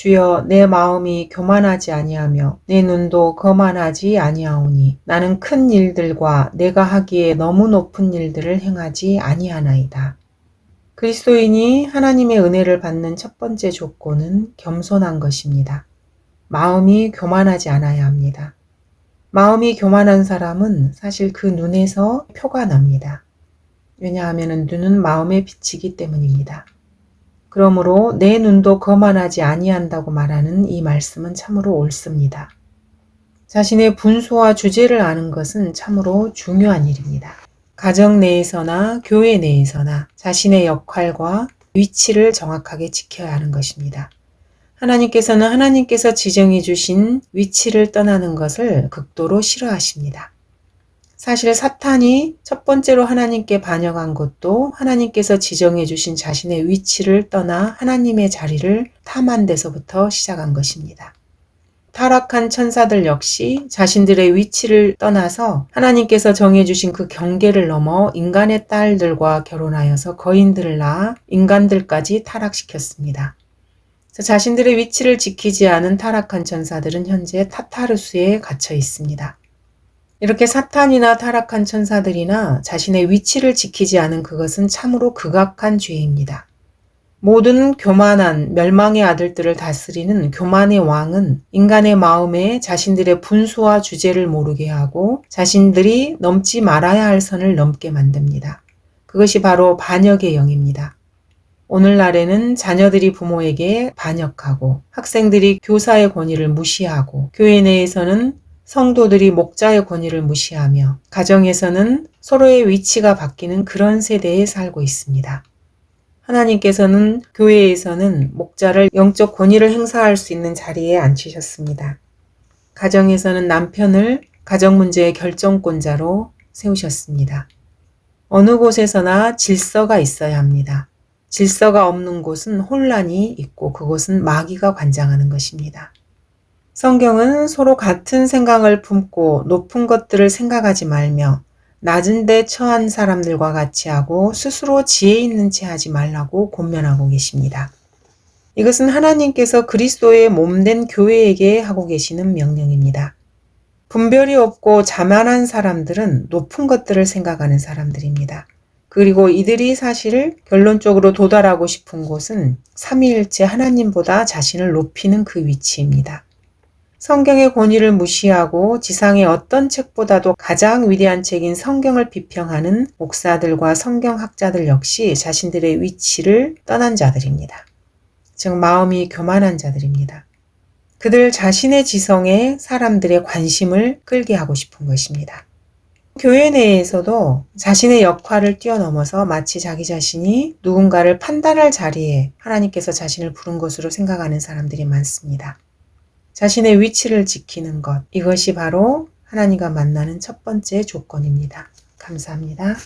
주여 내 마음이 교만하지 아니하며 내 눈도 거만하지 아니하오니 나는 큰 일들과 내가 하기에 너무 높은 일들을 행하지 아니하나이다. 그리스도인이 하나님의 은혜를 받는 첫 번째 조건은 겸손한 것입니다. 마음이 교만하지 않아야 합니다. 마음이 교만한 사람은 사실 그 눈에서 표가 납니다. 왜냐하면 눈은 마음에 비치기 때문입니다. 그러므로 내 눈도 거만하지 아니한다고 말하는 이 말씀은 참으로 옳습니다. 자신의 분수와 주제를 아는 것은 참으로 중요한 일입니다. 가정 내에서나 교회 내에서나 자신의 역할과 위치를 정확하게 지켜야 하는 것입니다. 하나님께서는 하나님께서 지정해 주신 위치를 떠나는 것을 극도로 싫어하십니다. 사실 사탄이 첫 번째로 하나님께 반역한 것도 하나님께서 지정해 주신 자신의 위치를 떠나 하나님의 자리를 탐한 데서부터 시작한 것입니다. 타락한 천사들 역시 자신들의 위치를 떠나서 하나님께서 정해주신 그 경계를 넘어 인간의 딸들과 결혼하여서 거인들을 낳아 인간들까지 타락시켰습니다. 자신들의 위치를 지키지 않은 타락한 천사들은 현재 타타르스에 갇혀 있습니다. 이렇게 사탄이나 타락한 천사들이나 자신의 위치를 지키지 않은 그것은 참으로 극악한 죄입니다. 모든 교만한 멸망의 아들들을 다스리는 교만의 왕은 인간의 마음에 자신들의 분수와 주제를 모르게 하고 자신들이 넘지 말아야 할 선을 넘게 만듭니다. 그것이 바로 반역의 영입니다. 오늘날에는 자녀들이 부모에게 반역하고 학생들이 교사의 권위를 무시하고 교회 내에서는 성도들이 목자의 권위를 무시하며 가정에서는 서로의 위치가 바뀌는 그런 세대에 살고 있습니다. 하나님께서는 교회에서는 목자를 영적 권위를 행사할 수 있는 자리에 앉히셨습니다. 가정에서는 남편을 가정 문제의 결정권자로 세우셨습니다. 어느 곳에서나 질서가 있어야 합니다. 질서가 없는 곳은 혼란이 있고 그곳은 마귀가 관장하는 것입니다. 성경은 서로 같은 생각을 품고 높은 것들을 생각하지 말며 낮은 데 처한 사람들과 같이 하고 스스로 지혜 있는 채 하지 말라고 권면하고 계십니다. 이것은 하나님께서 그리스도의 몸된 교회에게 하고 계시는 명령입니다. 분별이 없고 자만한 사람들은 높은 것들을 생각하는 사람들입니다. 그리고 이들이 사실 결론적으로 도달하고 싶은 곳은 삼위일체 하나님보다 자신을 높이는 그 위치입니다. 성경의 권위를 무시하고 지상의 어떤 책보다도 가장 위대한 책인 성경을 비평하는 목사들과 성경학자들 역시 자신들의 위치를 떠난 자들입니다. 즉, 마음이 교만한 자들입니다. 그들 자신의 지성에 사람들의 관심을 끌게 하고 싶은 것입니다. 교회 내에서도 자신의 역할을 뛰어넘어서 마치 자기 자신이 누군가를 판단할 자리에 하나님께서 자신을 부른 것으로 생각하는 사람들이 많습니다. 자신의 위치를 지키는 것, 이것이 바로 하나님과 만나는 첫 번째 조건입니다. 감사합니다.